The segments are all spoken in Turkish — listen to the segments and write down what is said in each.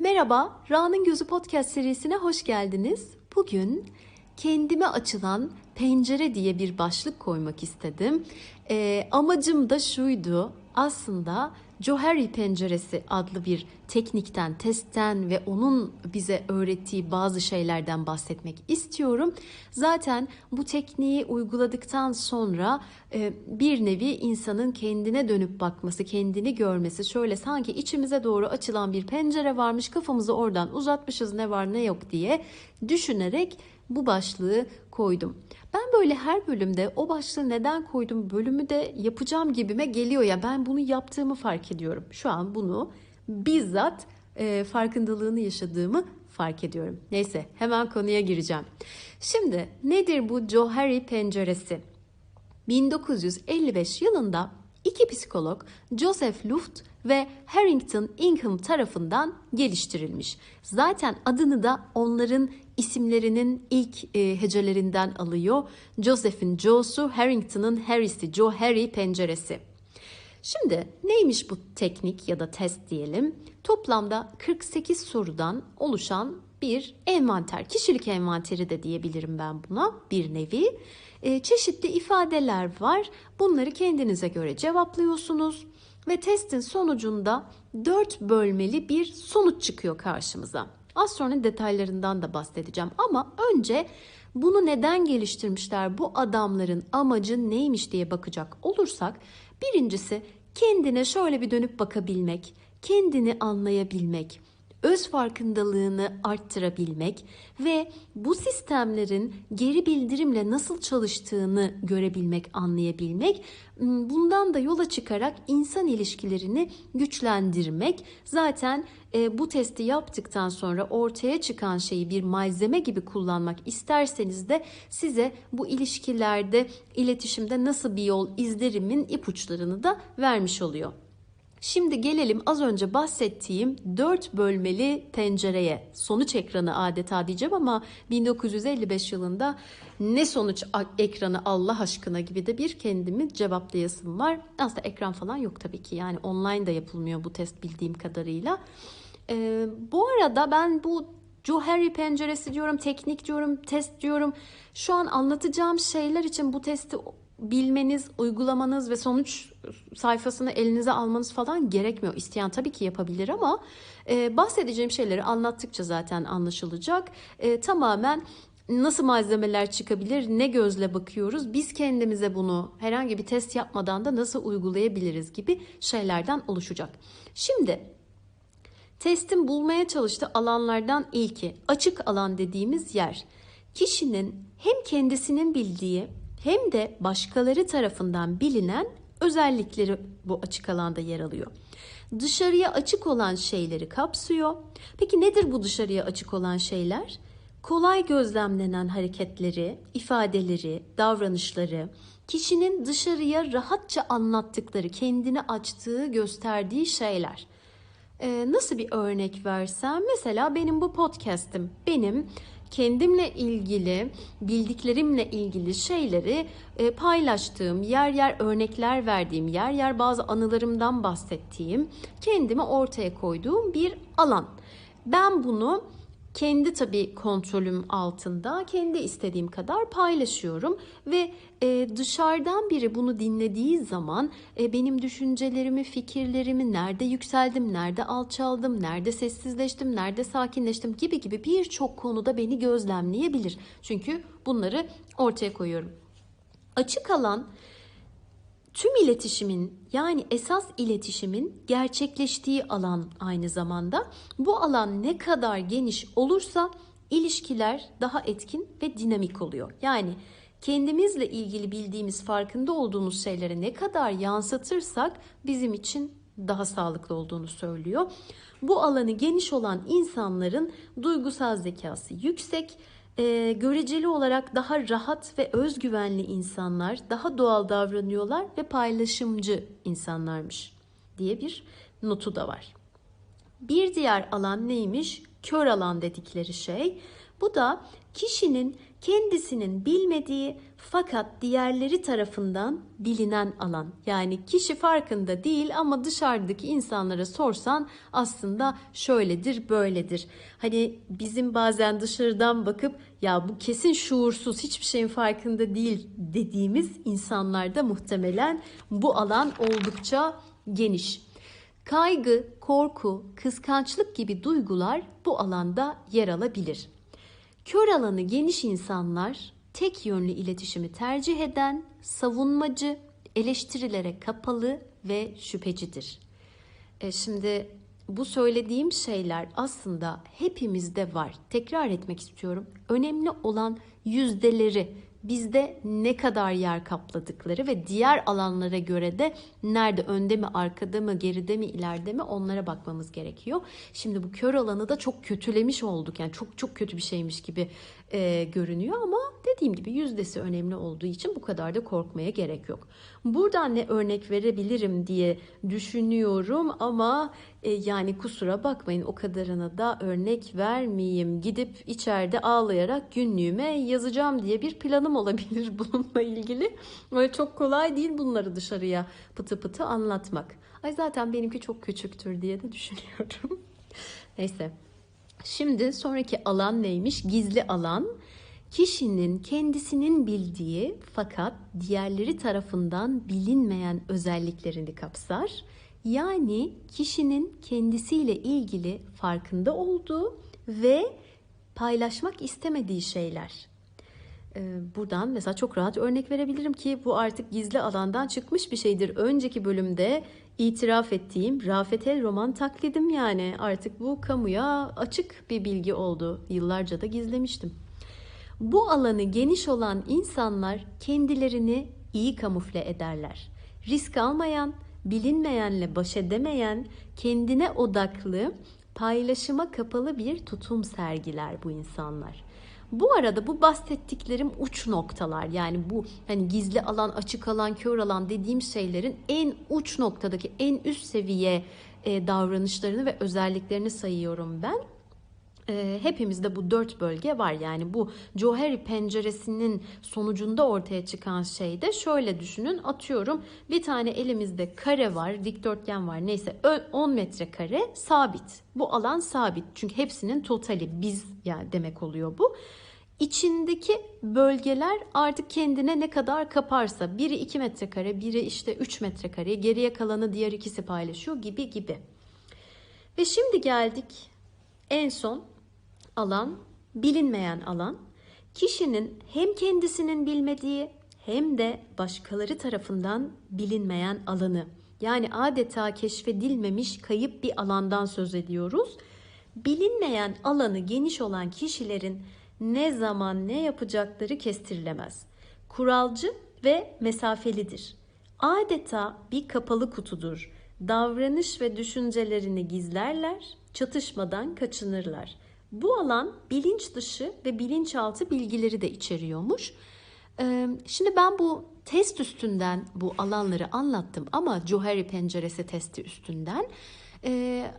Merhaba, Ra'nın Gözü Podcast serisine hoş geldiniz. Bugün kendime açılan pencere diye bir başlık koymak istedim. Ee, amacım da şuydu, aslında Johari penceresi adlı bir teknikten, testten ve onun bize öğrettiği bazı şeylerden bahsetmek istiyorum. Zaten bu tekniği uyguladıktan sonra e, bir nevi insanın kendine dönüp bakması, kendini görmesi, şöyle sanki içimize doğru açılan bir pencere varmış, kafamızı oradan uzatmışız ne var ne yok diye düşünerek bu başlığı koydum. Ben böyle her bölümde o başlığı neden koydum bölümü de yapacağım gibime geliyor ya ben bunu yaptığımı fark ediyorum. Şu an bunu bizzat e, farkındalığını yaşadığımı fark ediyorum. Neyse hemen konuya gireceğim. Şimdi nedir bu Johari penceresi? 1955 yılında iki psikolog Joseph Luft ve Harrington Ingham tarafından geliştirilmiş. Zaten adını da onların isimlerinin ilk e, hecelerinden alıyor. Joseph'in Joe'su, Harrington'ın Harry'si, Joe Harry penceresi. Şimdi neymiş bu teknik ya da test diyelim? Toplamda 48 sorudan oluşan bir envanter, kişilik envanteri de diyebilirim ben buna bir nevi. E, çeşitli ifadeler var. Bunları kendinize göre cevaplıyorsunuz ve testin sonucunda 4 bölmeli bir sonuç çıkıyor karşımıza. Az sonra detaylarından da bahsedeceğim ama önce bunu neden geliştirmişler, bu adamların amacı neymiş diye bakacak olursak birincisi kendine şöyle bir dönüp bakabilmek, kendini anlayabilmek, öz farkındalığını arttırabilmek ve bu sistemlerin geri bildirimle nasıl çalıştığını görebilmek, anlayabilmek, bundan da yola çıkarak insan ilişkilerini güçlendirmek. Zaten e, bu testi yaptıktan sonra ortaya çıkan şeyi bir malzeme gibi kullanmak isterseniz de size bu ilişkilerde, iletişimde nasıl bir yol izlerimin ipuçlarını da vermiş oluyor. Şimdi gelelim az önce bahsettiğim 4 bölmeli pencereye. Sonuç ekranı adeta diyeceğim ama 1955 yılında ne sonuç ekranı Allah aşkına gibi de bir kendimi cevaplayasım var. Aslında ekran falan yok tabii ki. Yani online da yapılmıyor bu test bildiğim kadarıyla. Ee, bu arada ben bu Joe Harry penceresi diyorum, teknik diyorum, test diyorum. Şu an anlatacağım şeyler için bu testi bilmeniz, uygulamanız ve sonuç sayfasını elinize almanız falan gerekmiyor. İsteyen tabii ki yapabilir ama e, bahsedeceğim şeyleri anlattıkça zaten anlaşılacak. E, tamamen nasıl malzemeler çıkabilir, ne gözle bakıyoruz, biz kendimize bunu herhangi bir test yapmadan da nasıl uygulayabiliriz gibi şeylerden oluşacak. Şimdi testin bulmaya çalıştığı alanlardan ilki açık alan dediğimiz yer. Kişinin hem kendisinin bildiği hem de başkaları tarafından bilinen özellikleri bu açık alanda yer alıyor. Dışarıya açık olan şeyleri kapsıyor. Peki nedir bu dışarıya açık olan şeyler? Kolay gözlemlenen hareketleri, ifadeleri, davranışları, kişinin dışarıya rahatça anlattıkları, kendini açtığı, gösterdiği şeyler. Ee, nasıl bir örnek versem? Mesela benim bu podcast'im. Benim kendimle ilgili, bildiklerimle ilgili şeyleri e, paylaştığım, yer yer örnekler verdiğim, yer yer bazı anılarımdan bahsettiğim, kendimi ortaya koyduğum bir alan. Ben bunu kendi tabii kontrolüm altında kendi istediğim kadar paylaşıyorum ve e, dışarıdan biri bunu dinlediği zaman e, benim düşüncelerimi, fikirlerimi nerede yükseldim, nerede alçaldım, nerede sessizleştim, nerede sakinleştim gibi gibi birçok konuda beni gözlemleyebilir. Çünkü bunları ortaya koyuyorum. Açık alan tüm iletişimin yani esas iletişimin gerçekleştiği alan aynı zamanda. Bu alan ne kadar geniş olursa ilişkiler daha etkin ve dinamik oluyor. Yani kendimizle ilgili bildiğimiz, farkında olduğumuz şeyleri ne kadar yansıtırsak bizim için daha sağlıklı olduğunu söylüyor. Bu alanı geniş olan insanların duygusal zekası yüksek, e, göreceli olarak daha rahat ve özgüvenli insanlar, daha doğal davranıyorlar ve paylaşımcı insanlarmış diye bir notu da var. Bir diğer alan neymiş? Kör alan dedikleri şey. Bu da kişinin kendisinin bilmediği fakat diğerleri tarafından bilinen alan. Yani kişi farkında değil ama dışarıdaki insanlara sorsan aslında şöyledir, böyledir. Hani bizim bazen dışarıdan bakıp ya bu kesin şuursuz, hiçbir şeyin farkında değil dediğimiz insanlarda muhtemelen bu alan oldukça geniş. Kaygı, korku, kıskançlık gibi duygular bu alanda yer alabilir. Kör alanı geniş insanlar tek yönlü iletişimi tercih eden, savunmacı, eleştirilere kapalı ve şüphecidir. E şimdi bu söylediğim şeyler aslında hepimizde var. Tekrar etmek istiyorum. Önemli olan yüzdeleri, bizde ne kadar yer kapladıkları ve diğer alanlara göre de nerede önde mi arkada mı geride mi ileride mi onlara bakmamız gerekiyor. Şimdi bu kör alanı da çok kötülemiş olduk yani çok çok kötü bir şeymiş gibi e, görünüyor ama dediğim gibi yüzdesi önemli olduğu için bu kadar da korkmaya gerek yok. Buradan ne örnek verebilirim diye düşünüyorum ama e, yani kusura bakmayın o kadarına da örnek vermeyeyim. Gidip içeride ağlayarak günlüğüme yazacağım diye bir planım olabilir bununla ilgili. Böyle çok kolay değil bunları dışarıya pıtı pıtı anlatmak. Ay zaten benimki çok küçüktür diye de düşünüyorum. Neyse. Şimdi sonraki alan neymiş? Gizli alan. Kişinin kendisinin bildiği fakat diğerleri tarafından bilinmeyen özelliklerini kapsar. Yani kişinin kendisiyle ilgili farkında olduğu ve paylaşmak istemediği şeyler. Ee, buradan mesela çok rahat örnek verebilirim ki bu artık gizli alandan çıkmış bir şeydir. Önceki bölümde itiraf ettiğim Rafet El roman taklidim yani artık bu kamuya açık bir bilgi oldu. Yıllarca da gizlemiştim. Bu alanı geniş olan insanlar kendilerini iyi kamufle ederler. Risk almayan, bilinmeyenle baş edemeyen, kendine odaklı, paylaşıma kapalı bir tutum sergiler bu insanlar. Bu arada bu bahsettiklerim uç noktalar. Yani bu hani gizli alan, açık alan, kör alan dediğim şeylerin en uç noktadaki en üst seviye e, davranışlarını ve özelliklerini sayıyorum ben hepimizde bu dört bölge var. Yani bu Johari penceresinin sonucunda ortaya çıkan şey de şöyle düşünün. Atıyorum bir tane elimizde kare var, dikdörtgen var. Neyse 10 metrekare sabit. Bu alan sabit. Çünkü hepsinin totali biz yani demek oluyor bu. İçindeki bölgeler artık kendine ne kadar kaparsa biri 2 metrekare, biri işte 3 metrekare, geriye kalanı diğer ikisi paylaşıyor gibi gibi. Ve şimdi geldik en son alan, bilinmeyen alan, kişinin hem kendisinin bilmediği hem de başkaları tarafından bilinmeyen alanı. Yani adeta keşfedilmemiş kayıp bir alandan söz ediyoruz. Bilinmeyen alanı geniş olan kişilerin ne zaman ne yapacakları kestirilemez. Kuralcı ve mesafelidir. Adeta bir kapalı kutudur. Davranış ve düşüncelerini gizlerler, çatışmadan kaçınırlar. Bu alan bilinç dışı ve bilinçaltı bilgileri de içeriyormuş. Ee, şimdi ben bu test üstünden bu alanları anlattım ama Johari penceresi testi üstünden. Ee,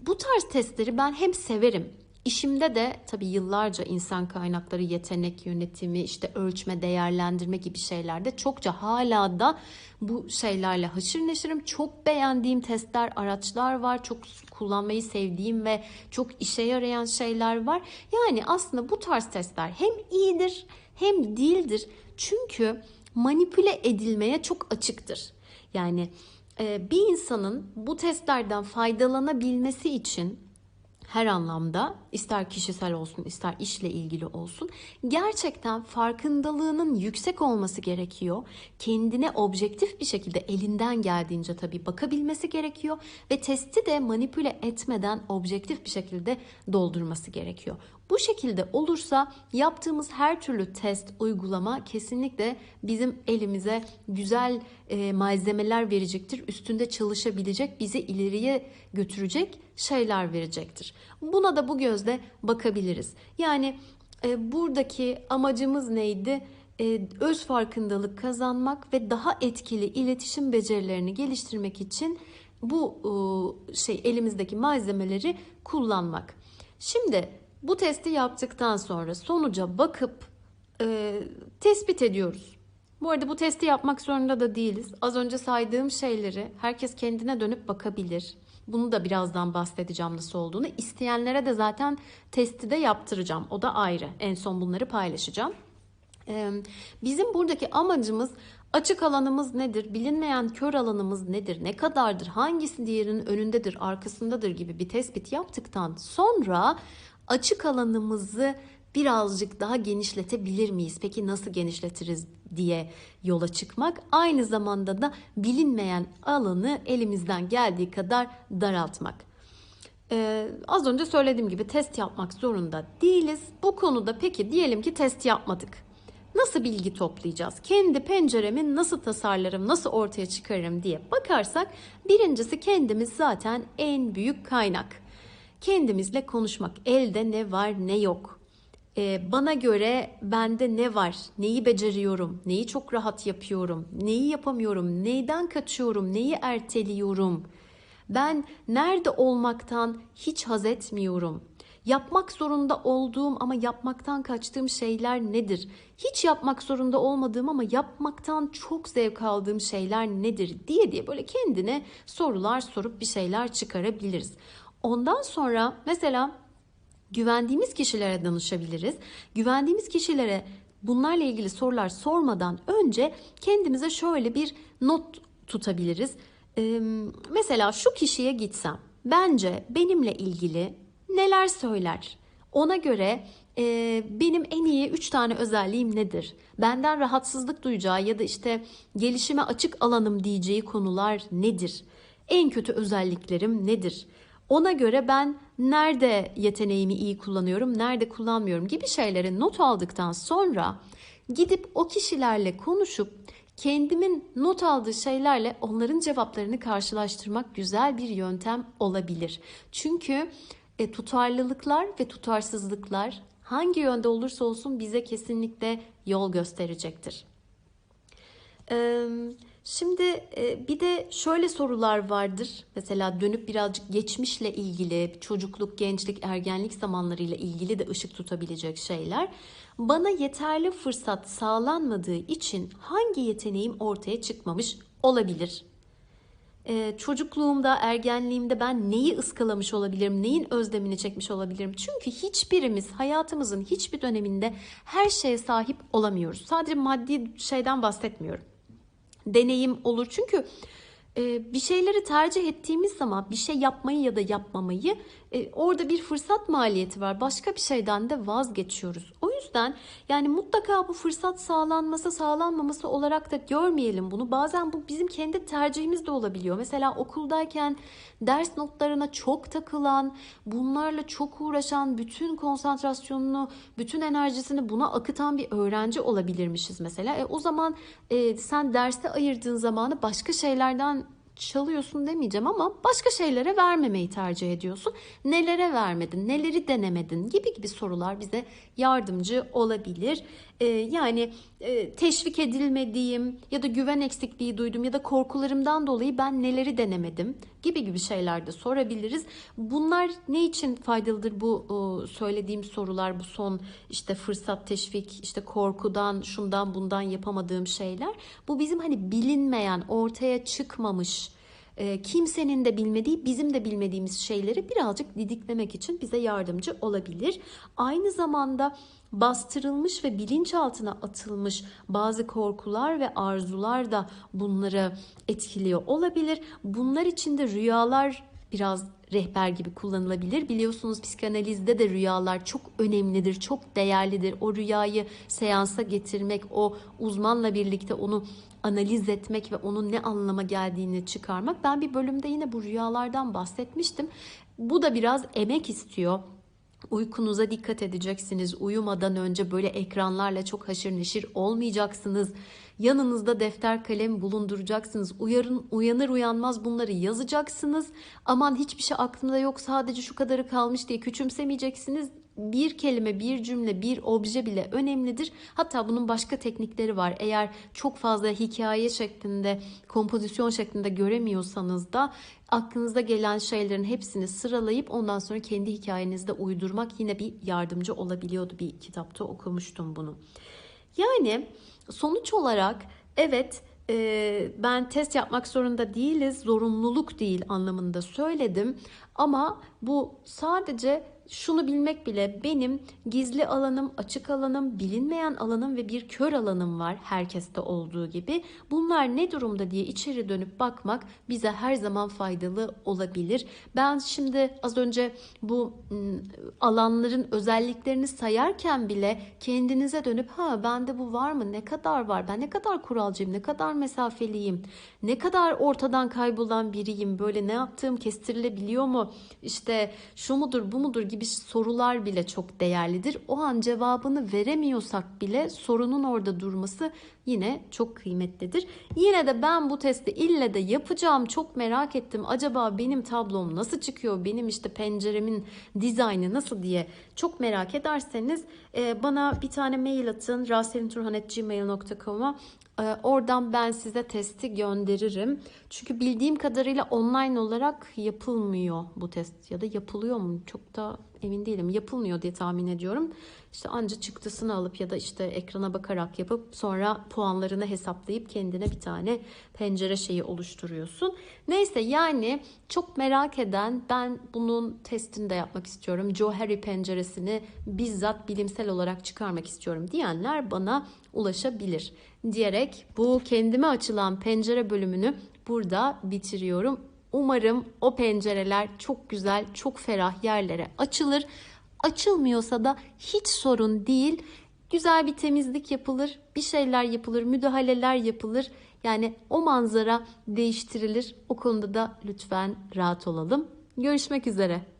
bu tarz testleri ben hem severim İşimde de tabii yıllarca insan kaynakları yetenek yönetimi, işte ölçme, değerlendirme gibi şeylerde çokça hala da bu şeylerle haşır neşirim. Çok beğendiğim testler, araçlar var. Çok kullanmayı sevdiğim ve çok işe yarayan şeyler var. Yani aslında bu tarz testler hem iyidir hem değildir. Çünkü manipüle edilmeye çok açıktır. Yani bir insanın bu testlerden faydalanabilmesi için her anlamda ister kişisel olsun ister işle ilgili olsun gerçekten farkındalığının yüksek olması gerekiyor. Kendine objektif bir şekilde elinden geldiğince tabii bakabilmesi gerekiyor ve testi de manipüle etmeden objektif bir şekilde doldurması gerekiyor. Bu şekilde olursa yaptığımız her türlü test, uygulama kesinlikle bizim elimize güzel e, malzemeler verecektir. Üstünde çalışabilecek, bizi ileriye götürecek şeyler verecektir. Buna da bu gözle bakabiliriz. Yani e, buradaki amacımız neydi? E, öz farkındalık kazanmak ve daha etkili iletişim becerilerini geliştirmek için bu şey elimizdeki malzemeleri kullanmak. Şimdi Bu testi yaptıktan sonra sonuca bakıp e, tespit ediyoruz. Bu arada bu testi yapmak zorunda da değiliz. Az önce saydığım şeyleri herkes kendine dönüp bakabilir. Bunu da birazdan bahsedeceğim nasıl olduğunu. İsteyenlere de zaten testi de yaptıracağım. O da ayrı. En son bunları paylaşacağım. Ee, bizim buradaki amacımız açık alanımız nedir, bilinmeyen kör alanımız nedir, ne kadardır, hangisi diğerinin önündedir, arkasındadır gibi bir tespit yaptıktan sonra açık alanımızı birazcık daha genişletebilir miyiz? Peki nasıl genişletiriz diye yola çıkmak. Aynı zamanda da bilinmeyen alanı elimizden geldiği kadar daraltmak. Ee, az önce söylediğim gibi test yapmak zorunda değiliz. Bu konuda peki diyelim ki test yapmadık. Nasıl bilgi toplayacağız? Kendi penceremi nasıl tasarlarım, nasıl ortaya çıkarırım diye bakarsak birincisi kendimiz zaten en büyük kaynak. Kendimizle konuşmak. Elde ne var ne yok. Ee, bana göre bende ne var, neyi beceriyorum, neyi çok rahat yapıyorum, neyi yapamıyorum, neyden kaçıyorum, neyi erteliyorum. Ben nerede olmaktan hiç haz etmiyorum. Yapmak zorunda olduğum ama yapmaktan kaçtığım şeyler nedir? Hiç yapmak zorunda olmadığım ama yapmaktan çok zevk aldığım şeyler nedir diye diye böyle kendine sorular sorup bir şeyler çıkarabiliriz. Ondan sonra mesela güvendiğimiz kişilere danışabiliriz. Güvendiğimiz kişilere bunlarla ilgili sorular sormadan önce kendimize şöyle bir not tutabiliriz. Ee, mesela şu kişiye gitsem bence benimle ilgili neler söyler? Ona göre e, benim en iyi 3 tane özelliğim nedir? Benden rahatsızlık duyacağı ya da işte gelişime açık alanım diyeceği konular nedir? En kötü özelliklerim nedir? Ona göre ben nerede yeteneğimi iyi kullanıyorum, nerede kullanmıyorum gibi şeyleri not aldıktan sonra gidip o kişilerle konuşup kendimin not aldığı şeylerle onların cevaplarını karşılaştırmak güzel bir yöntem olabilir. Çünkü e, tutarlılıklar ve tutarsızlıklar hangi yönde olursa olsun bize kesinlikle yol gösterecektir. Eee Şimdi e, bir de şöyle sorular vardır. Mesela dönüp birazcık geçmişle ilgili, çocukluk, gençlik, ergenlik zamanlarıyla ilgili de ışık tutabilecek şeyler. Bana yeterli fırsat sağlanmadığı için hangi yeteneğim ortaya çıkmamış olabilir? Ee, çocukluğumda, ergenliğimde ben neyi ıskalamış olabilirim, neyin özlemini çekmiş olabilirim? Çünkü hiçbirimiz hayatımızın hiçbir döneminde her şeye sahip olamıyoruz. Sadece maddi şeyden bahsetmiyorum deneyim olur. Çünkü e, bir şeyleri tercih ettiğimiz zaman bir şey yapmayı ya da yapmamayı e, orada bir fırsat maliyeti var. Başka bir şeyden de vazgeçiyoruz. O yüzden yani mutlaka bu fırsat sağlanması sağlanmaması olarak da görmeyelim bunu. Bazen bu bizim kendi tercihimiz de olabiliyor. Mesela okuldayken ders notlarına çok takılan, bunlarla çok uğraşan, bütün konsantrasyonunu, bütün enerjisini buna akıtan bir öğrenci olabilirmişiz mesela. E, o zaman e, sen derste ayırdığın zamanı başka şeylerden çalıyorsun demeyeceğim ama başka şeylere vermemeyi tercih ediyorsun. Nelere vermedin, neleri denemedin gibi gibi sorular bize yardımcı olabilir. Ee, yani e, teşvik edilmediğim ya da güven eksikliği duydum ya da korkularımdan dolayı ben neleri denemedim gibi gibi şeyler de sorabiliriz. Bunlar ne için faydalıdır bu söylediğim sorular, bu son işte fırsat, teşvik, işte korkudan, şundan bundan yapamadığım şeyler. Bu bizim hani bilinmeyen, ortaya çıkmamış e, kimsenin de bilmediği, bizim de bilmediğimiz şeyleri birazcık didiklemek için bize yardımcı olabilir. Aynı zamanda bastırılmış ve bilinçaltına atılmış bazı korkular ve arzular da bunları etkiliyor olabilir. Bunlar için de rüyalar biraz rehber gibi kullanılabilir. Biliyorsunuz psikanalizde de rüyalar çok önemlidir, çok değerlidir. O rüyayı seansa getirmek, o uzmanla birlikte onu analiz etmek ve onun ne anlama geldiğini çıkarmak. Ben bir bölümde yine bu rüyalardan bahsetmiştim. Bu da biraz emek istiyor. Uykunuza dikkat edeceksiniz. Uyumadan önce böyle ekranlarla çok haşır neşir olmayacaksınız. Yanınızda defter kalem bulunduracaksınız. Uyarın, uyanır uyanmaz bunları yazacaksınız. Aman hiçbir şey aklımda yok sadece şu kadarı kalmış diye küçümsemeyeceksiniz bir kelime, bir cümle, bir obje bile önemlidir. Hatta bunun başka teknikleri var. Eğer çok fazla hikaye şeklinde, kompozisyon şeklinde göremiyorsanız da aklınıza gelen şeylerin hepsini sıralayıp ondan sonra kendi hikayenizde uydurmak yine bir yardımcı olabiliyordu. Bir kitapta okumuştum bunu. Yani sonuç olarak evet e, ben test yapmak zorunda değiliz, zorunluluk değil anlamında söyledim. Ama bu sadece şunu bilmek bile benim gizli alanım, açık alanım, bilinmeyen alanım ve bir kör alanım var herkeste olduğu gibi. Bunlar ne durumda diye içeri dönüp bakmak bize her zaman faydalı olabilir. Ben şimdi az önce bu alanların özelliklerini sayarken bile kendinize dönüp ha bende bu var mı? Ne kadar var? Ben ne kadar kuralcıyım? Ne kadar mesafeliyim? Ne kadar ortadan kaybolan biriyim? Böyle ne yaptığım kestirilebiliyor mu? İşte şu mudur, bu mudur gibi sorular bile çok değerlidir. O an cevabını veremiyorsak bile sorunun orada durması yine çok kıymetlidir. Yine de ben bu testi ille de yapacağım. Çok merak ettim. Acaba benim tablom nasıl çıkıyor? Benim işte penceremin dizaynı nasıl diye çok merak ederseniz e, bana bir tane mail atın. raselinturhan.gmail.com'a e, Oradan ben size testi gönderirim. Çünkü bildiğim kadarıyla online olarak yapılmıyor bu test ya da yapılıyor mu? Çok da emin değilim. Yapılmıyor diye tahmin ediyorum. İşte anca çıktısını alıp ya da işte ekrana bakarak yapıp sonra puanlarını hesaplayıp kendine bir tane pencere şeyi oluşturuyorsun. Neyse yani çok merak eden ben bunun testini de yapmak istiyorum. Joe Harry penceresini bizzat bilimsel olarak çıkarmak istiyorum diyenler bana ulaşabilir diyerek bu kendime açılan pencere bölümünü burada bitiriyorum. Umarım o pencereler çok güzel, çok ferah yerlere açılır. Açılmıyorsa da hiç sorun değil. Güzel bir temizlik yapılır, bir şeyler yapılır, müdahaleler yapılır. Yani o manzara değiştirilir. O konuda da lütfen rahat olalım. Görüşmek üzere.